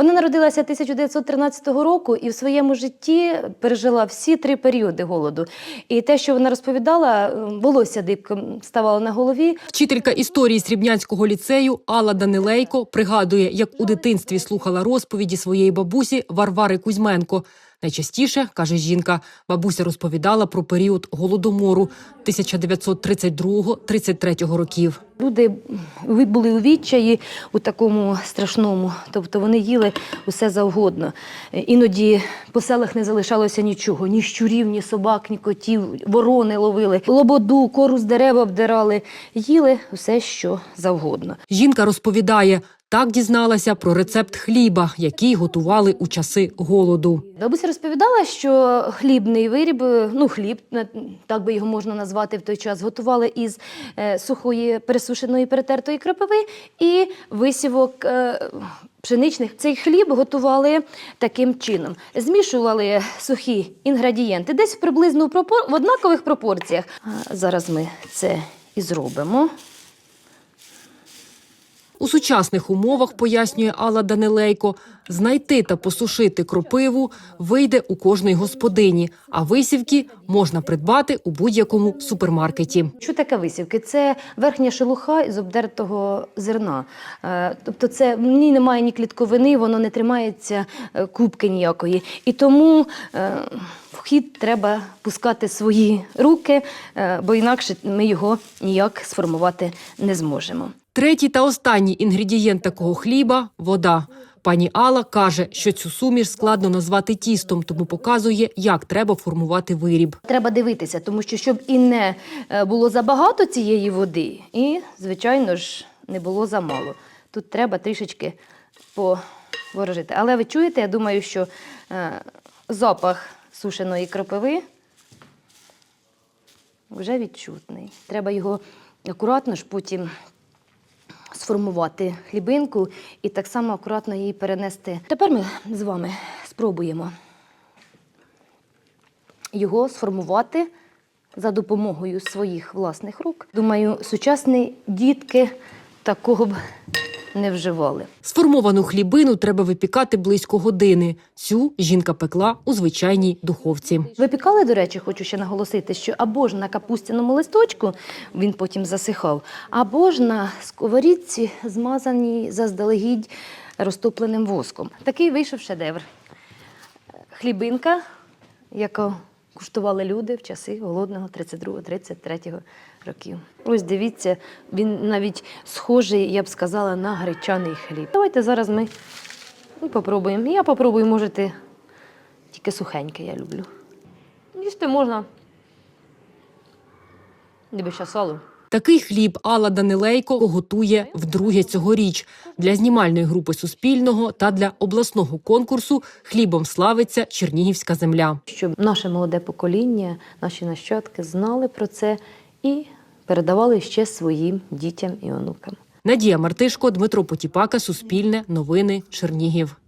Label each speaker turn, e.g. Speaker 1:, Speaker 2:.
Speaker 1: Вона народилася 1913 року і в своєму житті пережила всі три періоди голоду. І те, що вона розповідала, волосся дибком ставало на голові.
Speaker 2: Вчителька історії Срібнянського ліцею Алла Данилейко пригадує, як у дитинстві слухала розповіді своєї бабусі Варвари Кузьменко. Найчастіше, каже жінка, бабуся розповідала про період голодомору 1932-33 років.
Speaker 1: Люди були у відчаї у такому страшному, тобто вони їли усе завгодно. Іноді по селах не залишалося нічого: ні щурів, ні собак, ні котів, ворони ловили, лободу, кору з дерева обдирали, їли все, що завгодно.
Speaker 2: Жінка розповідає, так дізналася про рецепт хліба, який готували у часи голоду.
Speaker 1: Бабуся розповідала, що хлібний виріб, ну хліб, так би його можна назвати в той час, готували із е, сухої пересушеної перетертої кропиви і висівок е, пшеничних. Цей хліб готували таким чином: змішували сухі інгредієнти, десь приблизно в однакових пропорціях. Зараз ми це і зробимо.
Speaker 2: У сучасних умовах, пояснює Алла Данилейко, знайти та посушити кропиву вийде у кожної господині, а висівки можна придбати у будь-якому супермаркеті.
Speaker 1: Що таке висівки? Це верхня шелуха із обдертого зерна. Е, Тобто, це в ній немає ні клітковини, воно не тримається е, кубки ніякої. І тому е, в хід треба пускати свої руки, бо інакше ми його ніяк сформувати не зможемо.
Speaker 2: Третій та останній інгредієнт такого хліба вода. Пані Алла каже, що цю суміш складно назвати тістом, тому показує, як треба формувати виріб.
Speaker 1: Треба дивитися, тому що щоб і не е, було забагато цієї води, і, звичайно ж, не було замало. Тут треба трішечки поворожити. Але ви чуєте, я думаю, що е, запах сушеної кропиви вже відчутний. Треба його акуратно ж потім сформувати хлібинку і так само акуратно її перенести. Тепер ми з вами спробуємо його сформувати за допомогою своїх власних рук. Думаю, сучасні дітки такого б не вживали.
Speaker 2: Сформовану хлібину треба випікати близько години. Цю жінка пекла у звичайній духовці.
Speaker 1: Випікали, до речі, хочу ще наголосити, що або ж на капустяному листочку він потім засихав, або ж на сковорідці, змазаній заздалегідь розтопленим воском. Такий вийшов шедевр. Хлібинка, яку куштували люди в часи голодного 32-33 років. Ось дивіться, він навіть схожий, я б сказала, на гречаний хліб. Давайте зараз ми попробуємо. Я попробую, можете тільки сухеньке я люблю. Їсти можна. Не сало.
Speaker 2: Такий хліб Алла Данилейко готує вдруге цьогоріч. Для знімальної групи Суспільного та для обласного конкурсу хлібом славиться Чернігівська земля.
Speaker 1: Щоб наше молоде покоління, наші нащадки знали про це і передавали ще своїм дітям і онукам.
Speaker 2: Надія Мартишко, Дмитро Потіпака, Суспільне, Новини, Чернігів.